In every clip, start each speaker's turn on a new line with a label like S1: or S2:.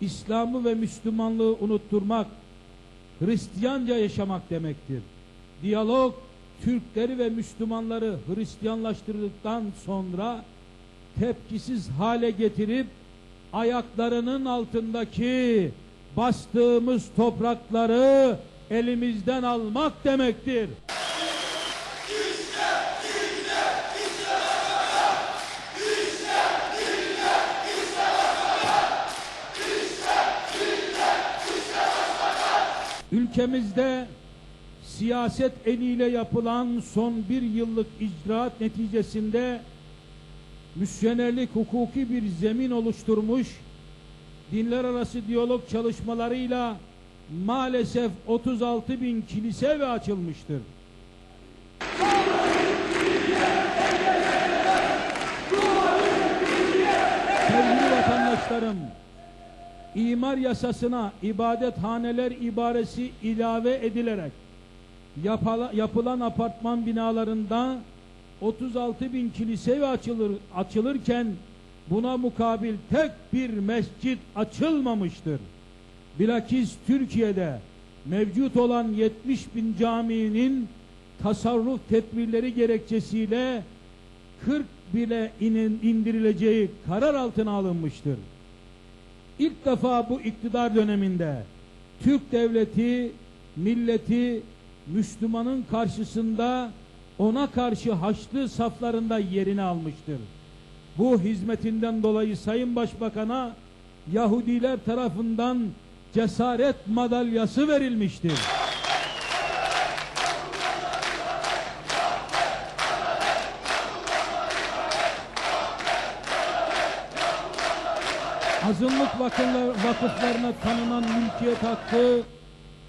S1: İslam'ı ve Müslümanlığı unutturmak, Hristiyanca yaşamak demektir. Diyalog, Türkleri ve Müslümanları Hristiyanlaştırdıktan sonra tepkisiz hale getirip ayaklarının altındaki bastığımız toprakları elimizden almak demektir. Ülkemizde siyaset eliyle yapılan son bir yıllık icraat neticesinde misyonerlik hukuki bir zemin oluşturmuş, dinler arası diyalog çalışmalarıyla maalesef 36 bin kilise ve açılmıştır. Sevgili vatandaşlarım, imar yasasına ibadethaneler ibaresi ilave edilerek yapala- yapılan apartman binalarında 36 bin kilise açılır, açılırken buna mukabil tek bir mescit açılmamıştır. Bilakis Türkiye'de mevcut olan 70 bin caminin tasarruf tedbirleri gerekçesiyle 40 bile inin, indirileceği karar altına alınmıştır. İlk defa bu iktidar döneminde Türk devleti, milleti, Müslümanın karşısında ona karşı haçlı saflarında yerini almıştır. Bu hizmetinden dolayı Sayın Başbakan'a Yahudiler tarafından cesaret madalyası verilmiştir. Azınlık vakıflar, vakıflarına tanınan mülkiyet hakkı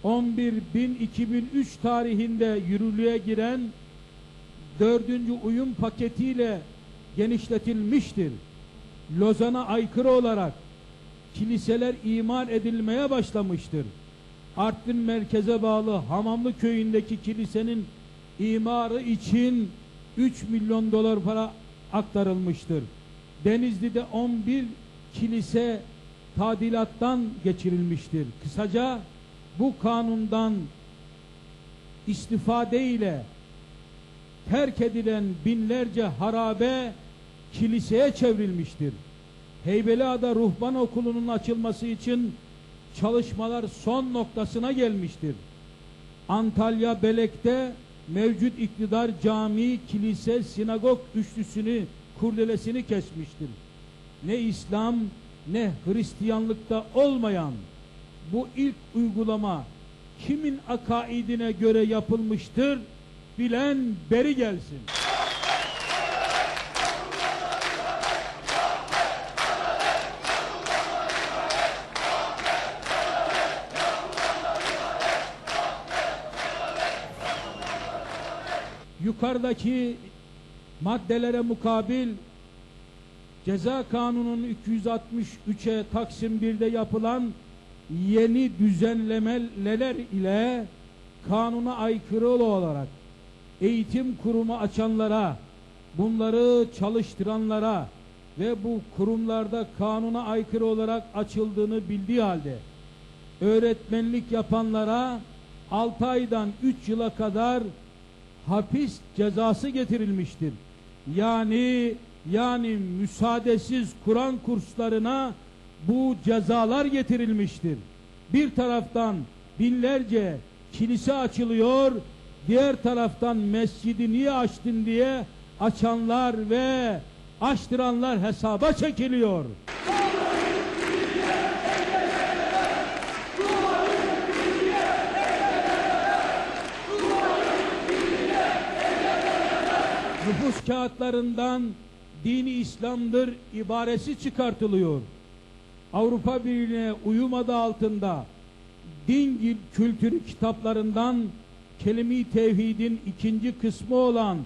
S1: 11.000-2003 tarihinde yürürlüğe giren dördüncü uyum paketiyle genişletilmiştir. Lozan'a aykırı olarak kiliseler imar edilmeye başlamıştır. Artvin merkeze bağlı Hamamlı köyündeki kilisenin imarı için 3 milyon dolar para aktarılmıştır. Denizli'de 11 kilise tadilattan geçirilmiştir. Kısaca bu kanundan istifade ile terk edilen binlerce harabe kiliseye çevrilmiştir. Heybeliada Ruhban Okulu'nun açılması için çalışmalar son noktasına gelmiştir. Antalya Belek'te mevcut iktidar cami, kilise, sinagog üçlüsünü, kurdelesini kesmiştir. Ne İslam ne Hristiyanlıkta olmayan bu ilk uygulama kimin akaidine göre yapılmıştır bilen beri gelsin. Yukarıdaki maddelere mukabil Ceza Kanunu'nun 263'e Taksim 1'de yapılan yeni düzenlemeler ile kanuna aykırı olarak eğitim kurumu açanlara, bunları çalıştıranlara ve bu kurumlarda kanuna aykırı olarak açıldığını bildiği halde öğretmenlik yapanlara 6 aydan 3 yıla kadar hapis cezası getirilmiştir. Yani yani müsaadesiz Kur'an kurslarına bu cezalar getirilmiştir. Bir taraftan binlerce kilise açılıyor, diğer taraftan mescidi niye açtın diye açanlar ve açtıranlar hesaba çekiliyor. Nüfus kağıtlarından dini İslam'dır ibaresi çıkartılıyor. Avrupa Birliği'ne uyum altında din kültürü kitaplarından kelime-i tevhidin ikinci kısmı olan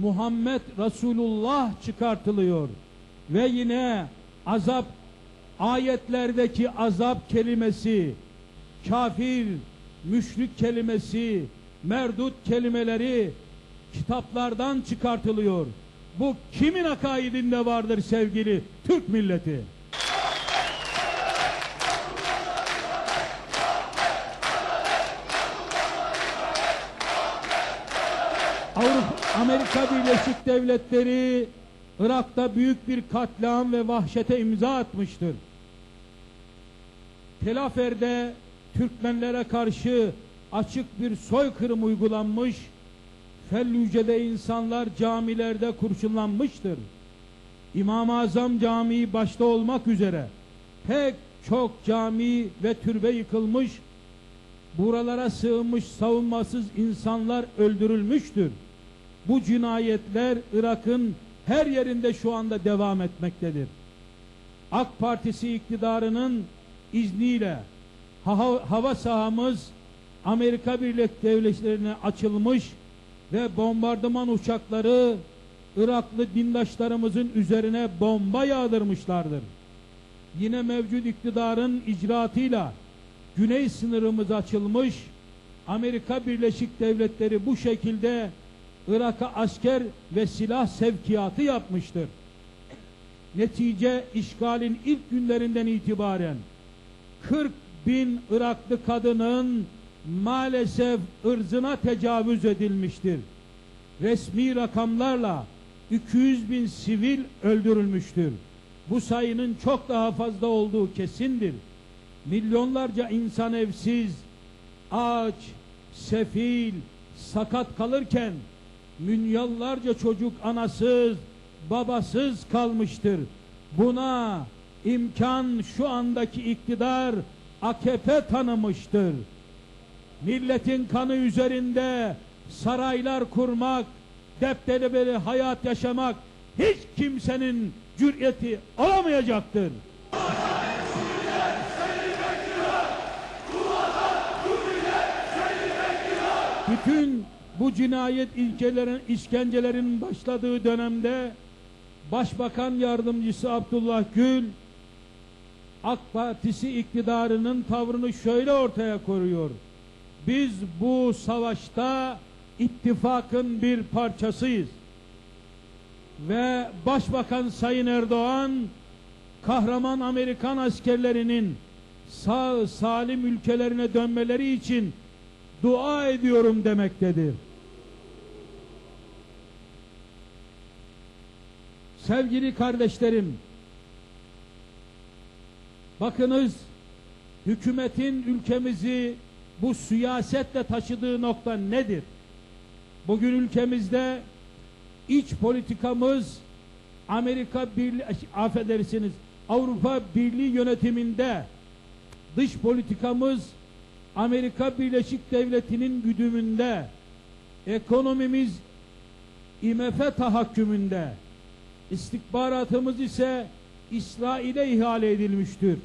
S1: Muhammed Resulullah çıkartılıyor. Ve yine azap ayetlerdeki azap kelimesi, kafir, müşrik kelimesi, merdut kelimeleri kitaplardan çıkartılıyor. Bu kimin akaidinde vardır sevgili Türk milleti? Avrupa, Amerika Birleşik Devletleri Irak'ta büyük bir katliam ve vahşete imza atmıştır. Telafer'de Türkmenlere karşı açık bir soykırım uygulanmış Fellüce'de insanlar camilerde kurşunlanmıştır. İmam-ı Azam Camii başta olmak üzere pek çok cami ve türbe yıkılmış, buralara sığınmış savunmasız insanlar öldürülmüştür. Bu cinayetler Irak'ın her yerinde şu anda devam etmektedir. AK Partisi iktidarının izniyle hava, hava sahamız Amerika Birleşik Devletleri'ne açılmış ve bombardıman uçakları Iraklı dindaşlarımızın üzerine bomba yağdırmışlardır. Yine mevcut iktidarın icraatıyla güney sınırımız açılmış, Amerika Birleşik Devletleri bu şekilde Irak'a asker ve silah sevkiyatı yapmıştır. Netice işgalin ilk günlerinden itibaren 40 bin Iraklı kadının maalesef ırzına tecavüz edilmiştir. Resmi rakamlarla 200 bin sivil öldürülmüştür. Bu sayının çok daha fazla olduğu kesindir. Milyonlarca insan evsiz, aç, sefil, sakat kalırken milyonlarca çocuk anasız, babasız kalmıştır. Buna imkan şu andaki iktidar AKP tanımıştır. Milletin kanı üzerinde saraylar kurmak, deptelebeli hayat yaşamak hiç kimsenin cüreti olamayacaktır. Bütün bu cinayet ilkelerin, işkencelerin başladığı dönemde Başbakan Yardımcısı Abdullah Gül AK Partisi iktidarının tavrını şöyle ortaya koyuyor. Biz bu savaşta ittifakın bir parçasıyız. Ve Başbakan Sayın Erdoğan kahraman Amerikan askerlerinin sağ salim ülkelerine dönmeleri için dua ediyorum demektedir. Sevgili kardeşlerim, bakınız hükümetin ülkemizi bu siyasetle taşıdığı nokta nedir? Bugün ülkemizde iç politikamız Amerika Birliği affedersiniz Avrupa Birliği yönetiminde dış politikamız Amerika Birleşik Devleti'nin güdümünde ekonomimiz IMF tahakkümünde istihbaratımız ise İsrail'e ihale edilmiştir.